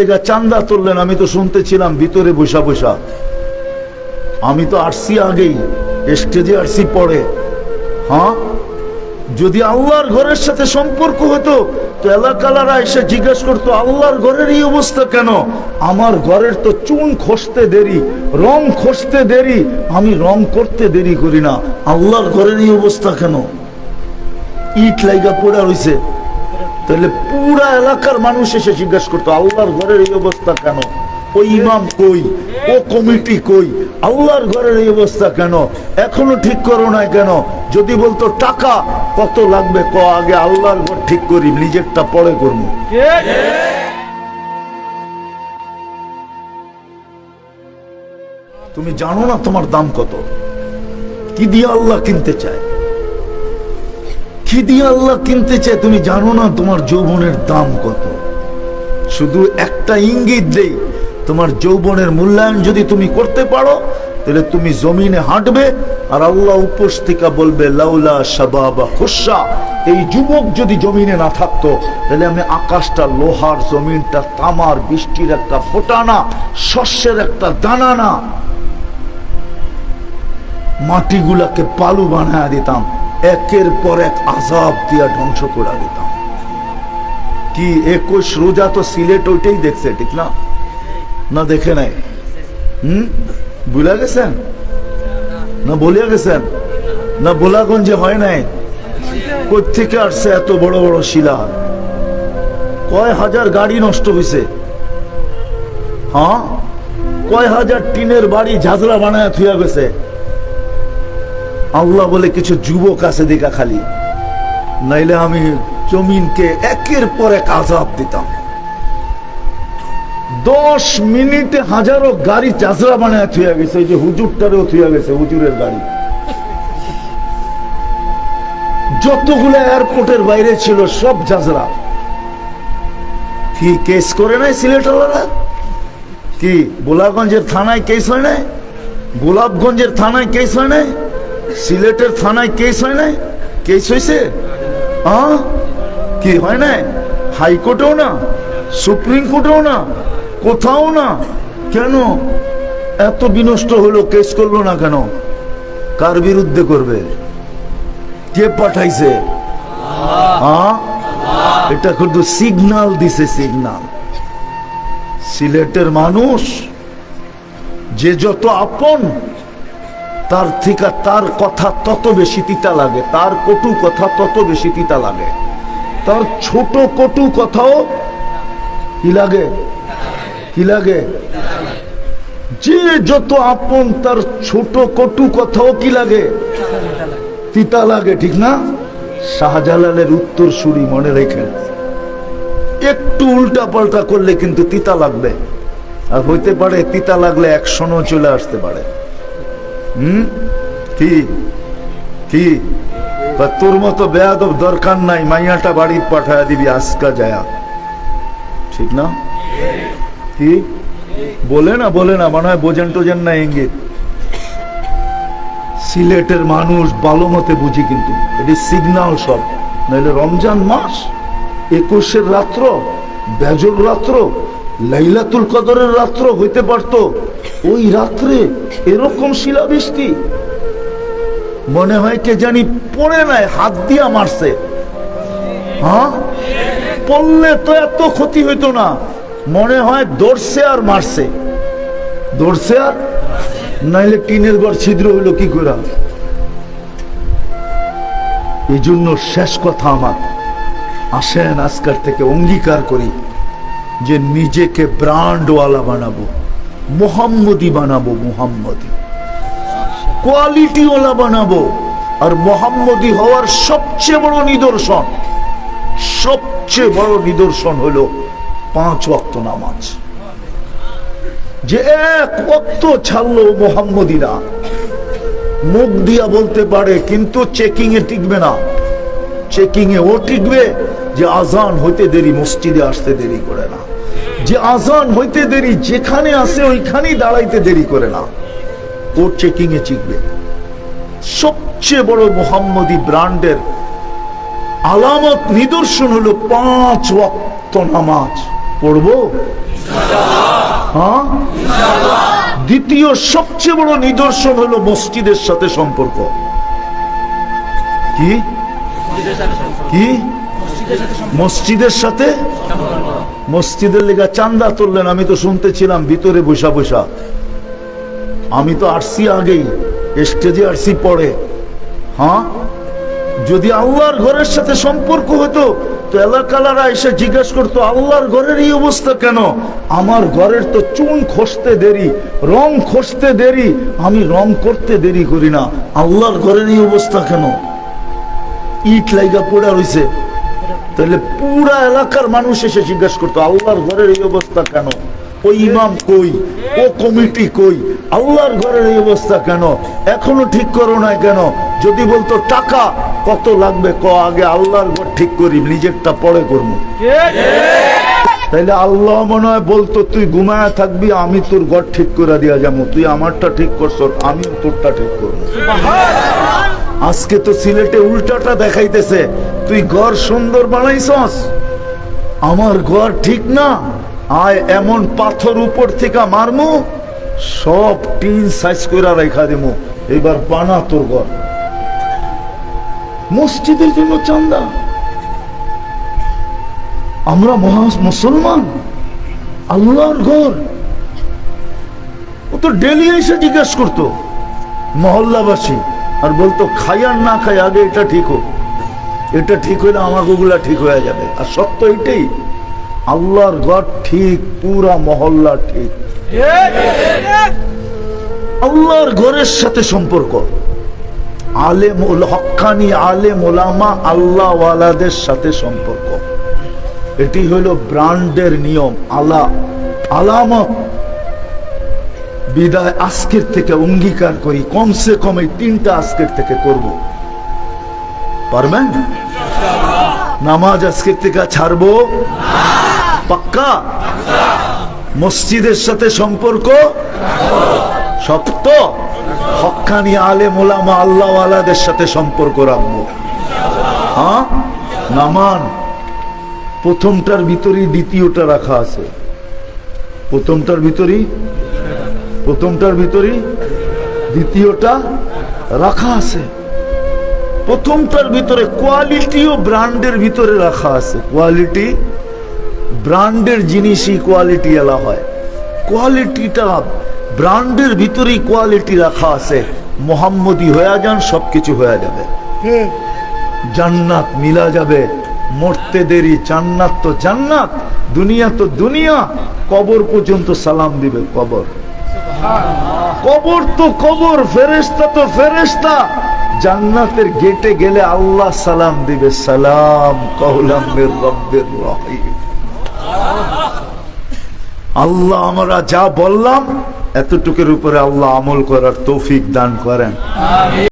চান্দা তুললেন, আমি তো শুনতেছিলাম ভিতরে বসা বসা। আমি তো আসছি আগেই, স্টেজে আসছি পরে। হ্যাঁ? যদি আল্লাহর ঘরের সাথে সম্পর্ক হতো, তো এলাকালারা এসে জিজ্ঞেস করতো, আল্লাহর ঘরের এই অবস্থা কেন? আমার ঘরের তো চুন খসতে দেরি, রং খসতে দেরি, আমি রং করতে দেরি করি না। আল্লাহর ঘরের এই অবস্থা কেন? ইট লাইগা পড়া রইছে। তাহলে পুরা এলাকার মানুষ এসে জিজ্ঞেস করতো আল্লাহর ঘরের এই অবস্থা কেন? ওই ইমাম কই? ও কমিটি কই? আল্লাহর ঘরের এই অবস্থা কেন? এখনও ঠিক করো না কেন? যদি বলতো টাকা কত লাগবে? ক আগে আল্লাহর ঘর ঠিক করি নিজেরটা পরে করব। তুমি জানো না তোমার দাম কত? কি দিয়ে আল্লাহ কিনতে চায়? কি দিয়ে আল্লাহ কিনতে চায়, তুমি জানো না তোমার যৌবনের দাম কত? শুধু একটা ইঙ্গিত দেই, তোমার যৌবনের মূল্যায়ন যদি তুমি করতে পারো, তাহলে তুমি জমিনে হাঁটবে আর আল্লাহ উপোস থেকে বলবে, লাউলা শাবাবা খুশা, এই যুবক যদি জমিনে না থাকতো, তাহলে আমি আকাশটা, লোহার জমিনটা, তামার বৃষ্টির একটা ফোটানা, শস্যের একটা দানা না মাটিগুলাকে পালু বানায় দিতাম। একের পর এক আজাব দিয়া ধ্বংস করে দিতাম। কি একুশ রোজা তো সিলেট ওইটাই দেখছে, ঠিক না? না দেখে নাই? হুম? বুলা গেছেন? না বলিয়া গেছেন? না বোলাগঞ্জে হয় নাই? কোথেকে আসছে এত বড় বড় শিলা? কয় হাজার গাড়ি নষ্ট হয়েছে হ্যাঁ? কয় হাজার টিনের বাড়ি ঝাঁঝরা বানায় থুয়া গেছে? আল্লাহ বলে কিছু যুবক আছে দেখা খালি। নাইলে আমি জমিনকে একের পর এক আজাব দিতাম। দশ মিনিটে হাজারো গাড়ি চাষরা বানায় থুয়া গেছে, এই যে হুজুরটারেও থুয়া গেছে, হুজুরের গাড়ি। যতগুলো এয়ারপোর্টের বাইরে ছিল সব জাজরা। কি কেস করে নাই সিলেটাররা কি, গোলাপগঞ্জের থানায় কেস হয় নাই? গোলাপগঞ্জের থানায় কেস হয় নাই? সিলেটের থানায় কেস হয় নাই? কেস হয়েছে হ্যাঁ কি হয় নাই? হাইকোর্টেও না, সুপ্রিম কোর্টেও না, কোথাও না। কেন? এত বিনষ্ট হলো, কেস করল না কেন? কার বিরুদ্ধে করবে? কে পাঠাইছে? এটা কিন্তু সিগনাল দিছে সিগনাল সিলেটের মানুষ, যে যত আপন তার থেকে তার কথা তত বেশি তিতা লাগে, তার কটু কথা তত বেশি তিতা লাগে। তার ছোট কটু কথাও কি লাগে? কি লাগে? যে যত আপন, তার ছোট কটু কথাও কি লাগে? তিতা লাগে, ঠিক না? শাহজালালের উত্তর সুরি মনে রেখেন। একটু উল্টা পাল্টা করলে কিন্তু তিতা লাগবে। আর হইতে পারে, তিতা লাগলে একশনও চলে আসতে পারে। হুম? কি? কি? তোর মতো বেয়াদব দরকার নাই, মাইয়াটা বাড়ি পাঠায় দিবি, আজকা যায়া। ঠিক না? কি? বলে না বলে না, মনে হয় বোঝেন টোজেন না ইঙ্গিত। সিলেটের মানুষ ভালো মতে বুঝি কিন্তু, এটি সিগনাল সব। নাহলে রমজান মাস, একুশের রাত্র, বেজর রাত্র, লাইলাতুল কদরের রাত্র হইতে পারতো। ওই রাত্রে এরকম শিলাবৃষ্টি। মনে হয় কে জানি পড়ে নাই, হাত দিয়া মারছে। হ্যাঁ? পড়লে তো এত ক্ষতি হইতো না। মনে হয় দৌড়ছে আর মারছে। দৌড়ছে আর? নাইলে টিনের ঘর ছিদ্র হইল কি করে এই জন্য শেষ কথা আমার। আসেন আজকার থেকে অঙ্গীকার করি যে নিজেকে ব্রান্ডওয়ালা বানাবো। মোহাম্মদি বানাবো, মোহাম্মদি। কোয়ালিটিওয়ালা বানাবো। আর মোহাম্মদি হওয়ার সবচেয়ে বড় নিদর্শন, সবচেয়ে বড় নিদর্শন হলো পাঁচ ওয়াক্ত নামাজ। যে এক ওয়াক্ত ছাড়লো মোহাম্মদিরা। মুখ দিয়া বলতে পারে, কিন্তু চেকিং এ টিকবে না। চেকিং এ ও টিকবে যে আজান হইতে দেরি, মসজিদে আসতে দেরি করে না। যে আজান হইতে দেরি, যেখানে আসে ওইখানেই দাঁড়াইতে দেরি করে না। ও চেকিং এ চিকবে। সবচেয়ে বড় মোহাম্মদী ব্র্যান্ডের আলামত নিদর্শন হলো পাঁচ ওয়াক্ত নামাজ। পড়ব? হ্যাঁ? দ্বিতীয় সবচেয়ে বড় নিদর্শন হলো মসজিদের সাথে সম্পর্ক। কি? কি? মসজিদের সাথে মসজিদের লেগা চান্দা তুললেন, আমি তো শুনতেছিলাম ভিতরে বসা বসা। আমি তো আরসি আগেই, স্টেজে আসছি পড়ে হ্যাঁ? যদি আল্লাহর ঘরের সাথে সম্পর্ক হতো, তো এলাকালারা এসে জিজ্ঞেস করতো, আল্লাহর ঘরের এই অবস্থা কেন? আমার ঘরের তো চুন খসতে দেরি, রং খসতে দেরি, আমি রং করতে দেরি করি না। আল্লাহর ঘরের এই অবস্থা কেন? ইট লাইগা পড়া রইছে। তাহলে পুরা এলাকার মানুষ এসে জিজ্ঞেস করতো, আল্লাহর ঘরের এই অবস্থা কেন? ওই ইমাম কই? ও কমিটি কই? আল্লাহর ঘরের এই অবস্থা কেন? এখনও ঠিক করো না কেন? যদি বলতো টাকা, কত লাগবে? ক, আগে আল্লাহর ঘর ঠিক করি, নিজেরটা পরে করব। তাইলে আল্লাহ মনে হয় বলতো, তুই ঘুমায় থাকবি, আমি তোর ঘর ঠিক করে দিয়া যাব। তুই আমারটা ঠিক করছ, আমিও তোরটা ঠিক করব। আজকে তো সিলেটে উল্টাটা দেখাইতেছে। তুই ঘর সুন্দর বানাইছস। আমার ঘর ঠিক না। আয় এমন পাথর উপর থেকে মারমু, সব টিন সাইজ করে রেখা দেবো এবার বানা তোর ঘর। মসজিদের জন্য চান্দা। আমরা মহা মুসলমান। আল্লাহর ঘর। ও তো ডেলি এসে জিজ্ঞেস করতো, মহল্লাবাসী আর বলতো, খাই আর না খাই, আগে এটা ঠিক হোক। এটা ঠিক হইলে আমার ওগুলা ঠিক হয়ে যাবে। আর সত্য এটাই আল্লাহর ঘর ঠিক, পুরা মহল্লা ঠিক। আল্লাহর ঘরের সাথে সম্পর্ক। আলেম হক্কানি আলেম ওলামা আল্লাহওয়ালাদের সাথে সম্পর্ক। এটি হলো ব্রান্ডের নিয়ম, আলা, আলামত। বিদায় আজকের থেকে অঙ্গীকার করি। কমসে কম এই তিনটা আজকের থেকে করব। পারবেন? নামাজ আজকের থেকে ছাড়বো? পাক্কা? মসজিদের সাথে সম্পর্ক? সপ্ত হকানি আলে মোলামা আল্লাহওয়ালাদের সাথে সম্পর্ক রাখব। হ্যাঁ? নামান। প্রথমটার ভিতরেই দ্বিতীয়টা রাখা আছে। প্রথমটার ভিতরেই প্রথমটার ভিতরেই দ্বিতীয়টা রাখা আছে। প্রথমটার ভিতরে কোয়ালিটি ও ব্র্যান্ডের ভিতরে রাখা আছে। কোয়ালিটি ব্র্যান্ডের জিনিসই কোয়ালিটি এলা হয়। কোয়ালিটিটা ব্র্যান্ডের ভিতরেই কোয়ালিটি রাখা আছে। মোহাম্মদী হয়ে যান সব কিছু হয়ে যাবে। জান্নাত মিলা যাবে। মরতে দেরি জান্নাত তো জান্নাত দুনিয়া তো দুনিয়া কবর পর্যন্ত সালাম দিবে কবর। কবর তো কবর ফেরেস্তা তো ফেরেস্তা জান্নাতের গেটে গেলে আল্লাহ সালাম দিবে, সালাম কহলামের রব্বের রহিম। আল্লাহ, আমরা যা বললাম, এতটুকের উপরে আল্লাহ আমল করার তৌফিক দান করেন।